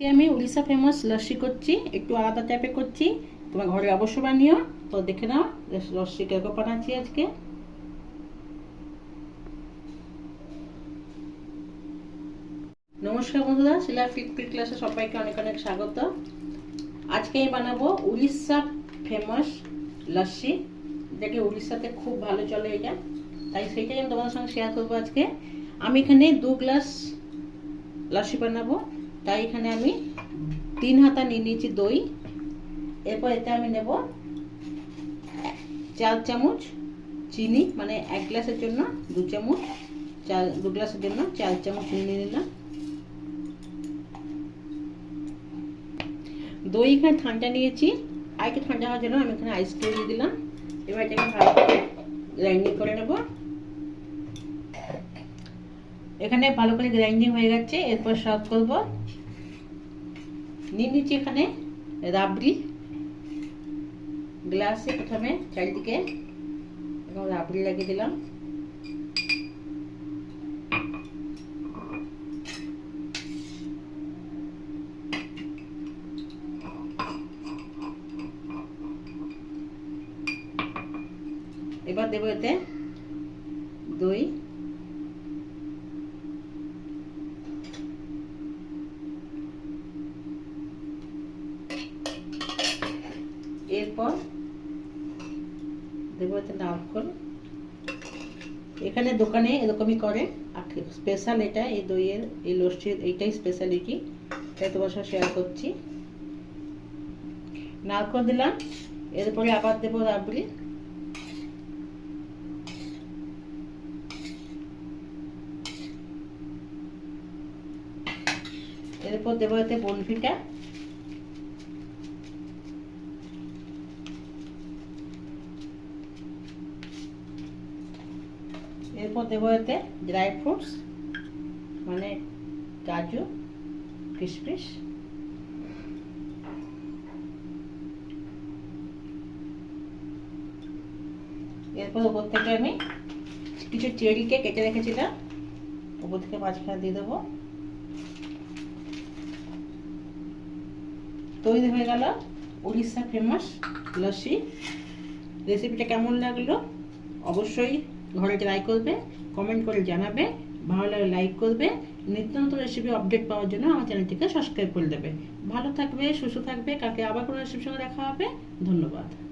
আজকে আমি উড়িষ্যা ফেমাস লস্যি করছি, একটু আলাদা টাইপে করছি। তোমার ঘরে অবশ্য বানিও, তো দেখে নাও লস্যি কেরকম বানাচ্ছি আজকে। নমস্কার বন্ধুরা, শিলা ফিট ক্লাসে সবাইকে অনেক অনেক স্বাগত। আজকে আমি বানাবো উড়িষ্যা ফেমাস লস্যি। যেটাকে উড়িষ্যাতে খুব ভালো চলে এটা। তাই সেইটাই আমি তোমাদের সঙ্গে শেয়ার করব আজকে। আমি এখানে দু গ্লাস লস্যি বানাবো। তাই এখানে আমি তিন হাতা নিয়ে নিয়েছি দই। এরপর এতে আমি নেব চার চামচ চিনি মানে এক গ্লাসের জন্য দু চামচ চার দু গ্লাসের জন্য চার চামচ চিনি নিয়ে নিলাম। দই এখানে ঠান্ডা নিয়েছি। আর একটু ঠান্ডা হওয়ার জন্য আমি এখানে আইস দিয়ে দিলাম। এবার এটাকে ভালো করে গ্রাইন্ডিং করে নেব। এখানে ভালো করে গ্রাইন্ডিং হয়ে গেছে, এরপর সার্ভ করব। নিয়ে নিচ্ছি এখানে রাবড়ি। গ্লাসে প্রথমে চারিদিকে এবং রাবড়ি লাগিয়ে দিলাম। এবার দেবো এতে দই। এরপর দেবো এতে নারকল। এখানে দোকানে এরকমই করে স্পেশাল এটা, এই দইয়ের, এই লস্যির, এইটাই স্পেশালিটি তাই তোমার সাথে শেয়ার করছি। নারকল দিলাম, এরপরে আবার দেবো রাবড়ি। এরপর দেবো এতে বনফিটা এরপর দেবো এতে ড্রাই ফ্রুটস মানে কাজু কিশমিশ এরপর ওপর থেকে আমি কিছু চেরিকে কেটে রেখেছিলাম। ওপর থেকে মাঝখানে দিয়ে দেবো। তৈরি হয়ে গেল উড়িষ্যা ফেমাস লস্যি। রেসিপিটা কেমন লাগল? অবশ্যই ঘরে ট্রাই করবে কমেন্ট করে জানাবে, ভালো লাগে লাইক করবে, নিত্য নতুন রেসিপি আপডেট পাওয়ার জন্য আমার চ্যানেলটিকে সাবস্ক্রাইব করে দেবে। ভালো থাকবে, সুস্থ থাকবে কাকে আবার কোনো রেসিপির সঙ্গে দেখা হবে, ধন্যবাদ।